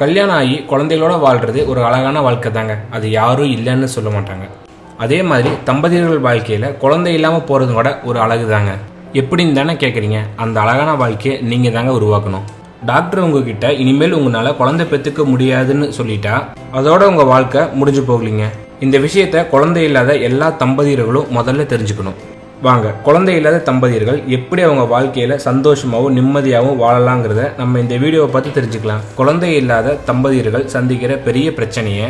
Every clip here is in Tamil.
கல்யாணம் ஆகி குழந்தைகளோட வாழ்றது ஒரு அழகான வாழ்க்கை தாங்க. அது யாரும் இல்லைன்னு சொல்ல மாட்டாங்க. அதே மாதிரி தம்பதியர்கள் வாழ்க்கையில் குழந்தை இல்லாமல் போகிறது கூட ஒரு அழகு தாங்க. எப்படின்னு தானே கேட்குறீங்க அந்த அழகான வாழ்க்கையை நீங்கள் தாங்க உருவாக்கணும். டாக்டர் உங்ககிட்ட இனிமேல் உங்களால் குழந்தை பெற்றுக்க முடியாதுன்னு சொல்லிட்டா அதோட உங்கள் வாழ்க்கை முடிஞ்சு போகலிங்க. இந்த விஷயத்த குழந்தை இல்லாத எல்லா தம்பதியர்களும் முதல்ல தெரிஞ்சுக்கணும். வாங்க. குழந்தை இல்லாத தம்பதியர்கள் எப்படி அவங்க வாழ்க்கையில சந்தோஷமாகவும் நிம்மதியாகவும் வாழலாங்கிறத நம்ம இந்த வீடியோவை பார்த்து தெரிஞ்சுக்கலாம். குழந்தை இல்லாத தம்பதியர்கள் சந்திக்கிற பெரிய பிரச்சனையை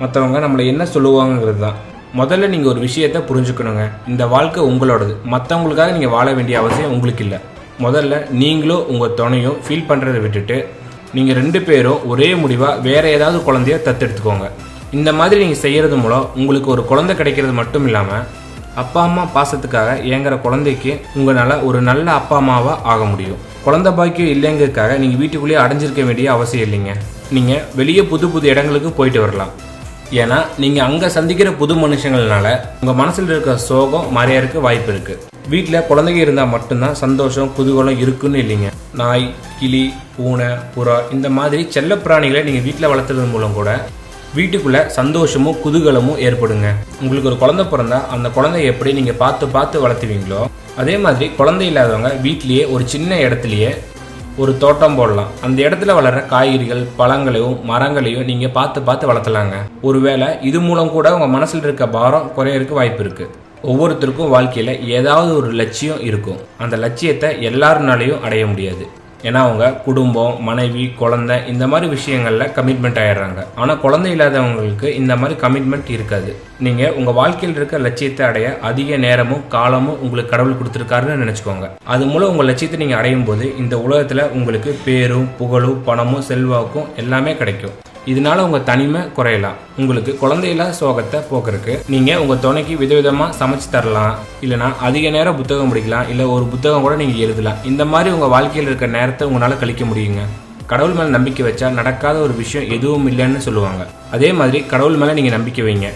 மற்றவங்க நம்மளை என்ன சொல்லுவாங்கிறது தான் முதல்ல நீங்கள் ஒரு விஷயத்த புரிஞ்சுக்கணுங்க. இந்த வாழ்க்கை உங்களோடது. மற்றவங்களுக்காக நீங்கள் வாழ வேண்டிய அவசியம் உங்களுக்கு இல்லை. முதல்ல நீங்களும் உங்கள் துணையும் ஃபீல் பண்ணுறதை விட்டுட்டு நீங்கள் ரெண்டு பேரும் ஒரே முடிவாக வேற ஏதாவது குழந்தைய தத்தெடுத்துக்கோங்க. இந்த மாதிரி நீங்கள் செய்கிறது மூலம் உங்களுக்கு ஒரு குழந்தை கிடைக்கிறது மட்டும் இல்லாமல் அப்பா அம்மா பாசத்துக்காக ஏங்குற குழந்தைக்கு உங்களால் ஒரு நல்ல அப்பா அம்மாவாக ஆக முடியும். குழந்தை பாக்கியம் இல்லைங்கிறதுக்காக நீங்கள் வீட்டுக்குள்ளேயே அடைஞ்சிருக்க வேண்டிய அவசியம் இல்லைங்க. நீங்கள் வெளியே புது புது இடங்களுக்கு போயிட்டு வரலாம். ஏன்னா நீங்கள் அங்கே சந்திக்கிற புது மனுஷங்கள்னால உங்கள் மனசில் இருக்கிற சோகம் மறையறதுக்கு வாய்ப்பு இருக்குது வீட்டில் குழந்தைங்க இருந்தால் மட்டும்தான் சந்தோஷம் குதூகலம் இருக்குன்னு இல்லைங்க. நாய் கிளி பூனை புறா இந்த மாதிரி செல்ல பிராணிகளை நீங்கள் வீட்டில் வளர்த்துறது மூலம் கூட வீட்டுக்குள்ளே சந்தோஷமும் குதூகலமும் ஏற்படுங்க. உங்களுக்கு ஒரு குழந்தை பிறந்தா அந்த குழந்தைய எப்படி நீங்கள் பார்த்து பார்த்து வளர்த்துவீங்களோ அதே மாதிரி குழந்தை இல்லாதவங்க வீட்லேயே ஒரு சின்ன இடத்துலையே ஒரு தோட்டம் போடலாம். அந்த இடத்துல வளர்ற காய்கறிகள் பழங்களையும் மரங்களையும் நீங்கள் பார்த்து பார்த்து வளர்த்தலாங்க. ஒருவேளை இது மூலம் கூட உங்கள் மனசில் இருக்க பாரம் குறையறதுக்கு வாய்ப்பு இருக்குது ஒவ்வொருத்தருக்கும் வாழ்க்கையில் ஏதாவது ஒரு லட்சியம் இருக்கும். அந்த லட்சியத்தை எல்லாருனாலையும் அடைய முடியாது. ஏன்னா அவங்க குடும்பம் மனைவி குழந்தை இந்த மாதிரி விஷயங்களில் கமிட்மெண்ட் ஆயிடுறாங்க. ஆனால் குழந்தை இல்லாதவங்களுக்கு இந்த மாதிரி கமிட்மெண்ட் இருக்காது. நீங்கள் உங்கள் வாழ்க்கையில் இருக்க லட்சியத்தை அடைய அதிக நேரமும் காலமும் உங்களுக்கு கடவுள் கொடுத்துருக்காருன்னு நினச்சிக்கோங்க. அது மூலம் உங்கள் லட்சியத்தை நீங்கள் அடையும் போது இந்த உலகத்தில் உங்களுக்கு பேரும் புகழும் பணமும் செல்வாக்கும் எல்லாமே கிடைக்கும். இதனால உங்க தனிமை குறையலாம். உங்களுக்கு குழந்தையில சோகத்தை போக்குறதுக்கு நீங்க உங்க துணைக்கு விதவிதமா சமைச்சு தரலாம். இல்லைனா அதிக நேரம் புத்தகம் படிக்கலாம். இல்ல ஒரு புத்தகம் கூட நீங்க எழுதலாம். இந்த மாதிரி உங்க வாழ்க்கையில் இருக்க நேரத்தை உங்களால கழிக்க முடியுங்க. கடவுள் மேல நம்பிக்கை வச்சா நடக்காத ஒரு விஷயம் எதுவும் இல்லைன்னு சொல்லுவாங்க. அதே மாதிரி கடவுள் மேல நீங்க நம்பிக்கை வைங்க.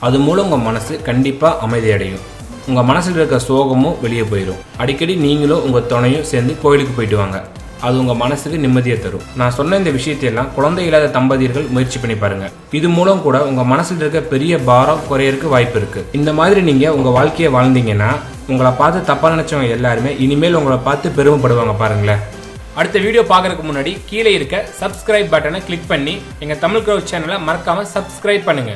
அது மூலம் உங்க மனசு கண்டிப்பா அமைதியடையும் உங்கள் உங்க மனசுல இருக்க சோகமும் வெளியே போயிடும் அடிக்கடி நீங்களும் உங்க துணையும் சேர்ந்து கோயிலுக்கு போயிட்டு வாங்க. அது உங்க மனசுக்கு நிம்மதியை தரும். நான் சொன்ன இந்த விஷயத்தையெல்லாம் குழந்தை இல்லாத தம்பதியர்கள் முயற்சி பண்ணி பாருங்க. இது மூலம் கூட உங்க மனசில் இருக்க பெரிய பாரம் குறையறதுக்கு வாய்ப்பு இருக்கு. இந்த மாதிரி நீங்க உங்க வாழ்க்கையை வாழ்ந்தீங்கன்னா உங்களை பார்த்து தப்பா நினைச்சவங்க எல்லாருமே இனிமேல் உங்களை பார்த்து பெருமைப்படுவாங்க பாருங்களேன். அடுத்த வீடியோ பார்க்கறதுக்கு முன்னாடி கீழே இருக்க சப்ஸ்கிரைப் பட்டனை கிளிக் பண்ணி எங்க தமிழ் க்ரௌ சேனலை மறக்காம சப்ஸ்கிரைப் பண்ணுங்க.